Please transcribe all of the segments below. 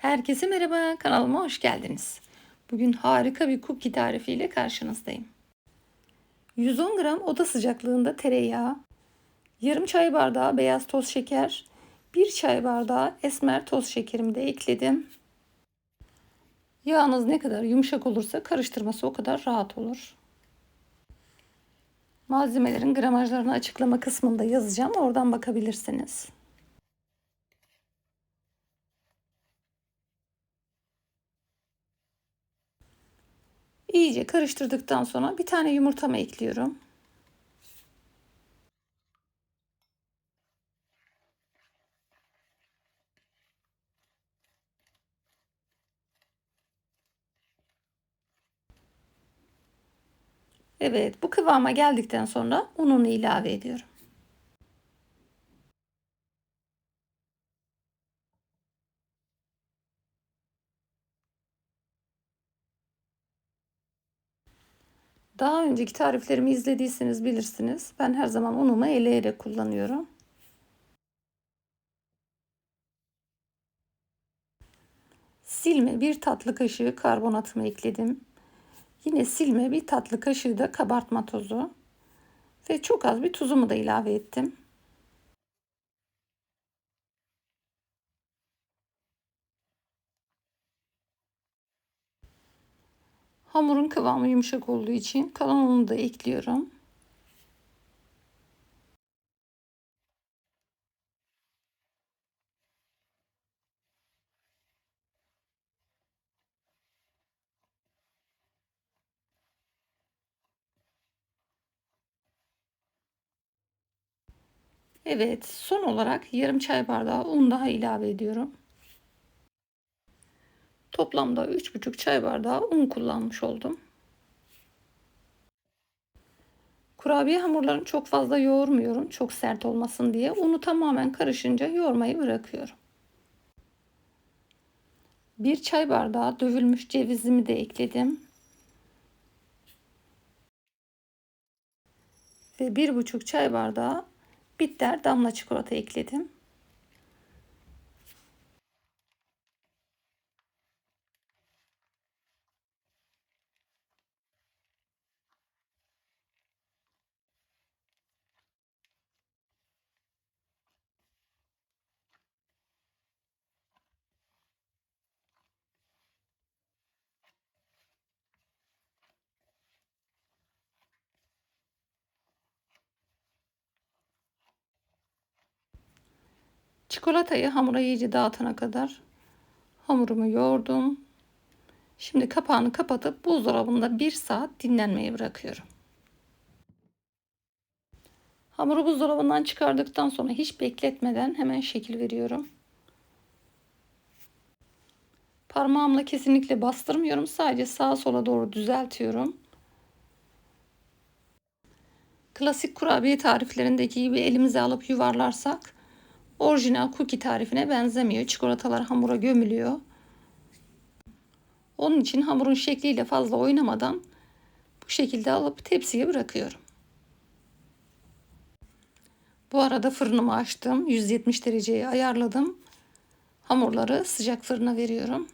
Herkese merhaba, kanalıma hoş geldiniz. Bugün harika bir cookie tarifiyle karşınızdayım. 110 gram oda sıcaklığında tereyağı, yarım çay bardağı beyaz toz şeker, 1 çay bardağı esmer toz şekerimi de ekledim. Yağınız ne kadar yumuşak olursa karıştırması o kadar rahat olur. Malzemelerin gramajlarını açıklama kısmında yazacağım. Oradan bakabilirsiniz. İyice karıştırdıktan sonra bir tane yumurtamı ekliyorum. Evet bu kıvama geldikten sonra ununu ilave ediyorum. Daha önceki tariflerimi izlediyseniz bilirsiniz. Ben her zaman unumu eleyerek kullanıyorum. Silme bir tatlı kaşığı karbonatımı ekledim. Yine silme bir tatlı kaşığı da kabartma tozu. Ve çok az bir tuzumu da ilave ettim. Hamurun kıvamı yumuşak olduğu için kalan unu da ekliyorum. Evet, son olarak yarım çay bardağı un daha ilave ediyorum. Toplamda 3,5 çay bardağı un kullanmış oldum. Kurabiye hamurlarını çok fazla yoğurmuyorum. Çok sert olmasın diye. Unu tamamen karışınca yoğurmayı bırakıyorum. Bir çay bardağı dövülmüş cevizimi de ekledim. Ve bir buçuk çay bardağı bitter damla çikolata ekledim. Çikolatayı hamura iyice dağıtana kadar hamurumu yoğurdum. Şimdi kapağını kapatıp buzdolabında bir saat dinlenmeye bırakıyorum. Hamuru buzdolabından çıkardıktan sonra hiç bekletmeden hemen şekil veriyorum. Parmağımla kesinlikle bastırmıyorum. Sadece sağa sola doğru düzeltiyorum. Klasik kurabiye tariflerindeki gibi elimize alıp yuvarlarsak orijinal cookie tarifine benzemiyor. Çikolatalar hamura gömülüyor. Onun için hamurun şekliyle fazla oynamadan bu şekilde alıp tepsiye bırakıyorum. Bu arada fırınımı açtım. 170 dereceye ayarladım. Hamurları sıcak fırına veriyorum.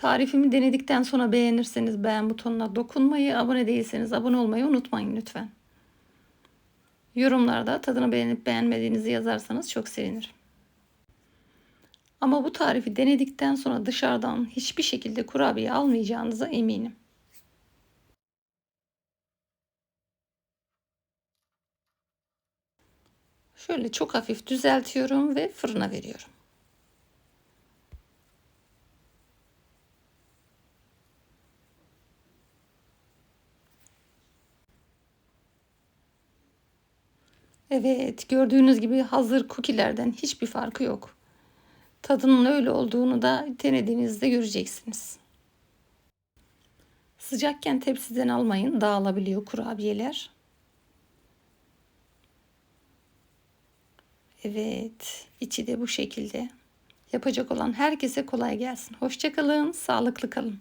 Tarifimi denedikten sonra beğenirseniz beğen butonuna dokunmayı, abone değilseniz abone olmayı unutmayın lütfen. Yorumlarda tadını beğenip beğenmediğinizi yazarsanız çok sevinirim. Ama bu tarifi denedikten sonra dışarıdan hiçbir şekilde kurabiye almayacağınıza eminim. Şöyle çok hafif düzeltiyorum ve fırına veriyorum. Evet, gördüğünüz gibi hazır cookie'lerden hiçbir farkı yok. Tadının öyle olduğunu da denediğinizde göreceksiniz. Sıcakken tepsiden almayın, dağılabiliyor kurabiyeler. Evet, içi de bu şekilde. Yapacak olan herkese kolay gelsin. Hoşçakalın, sağlıklı kalın.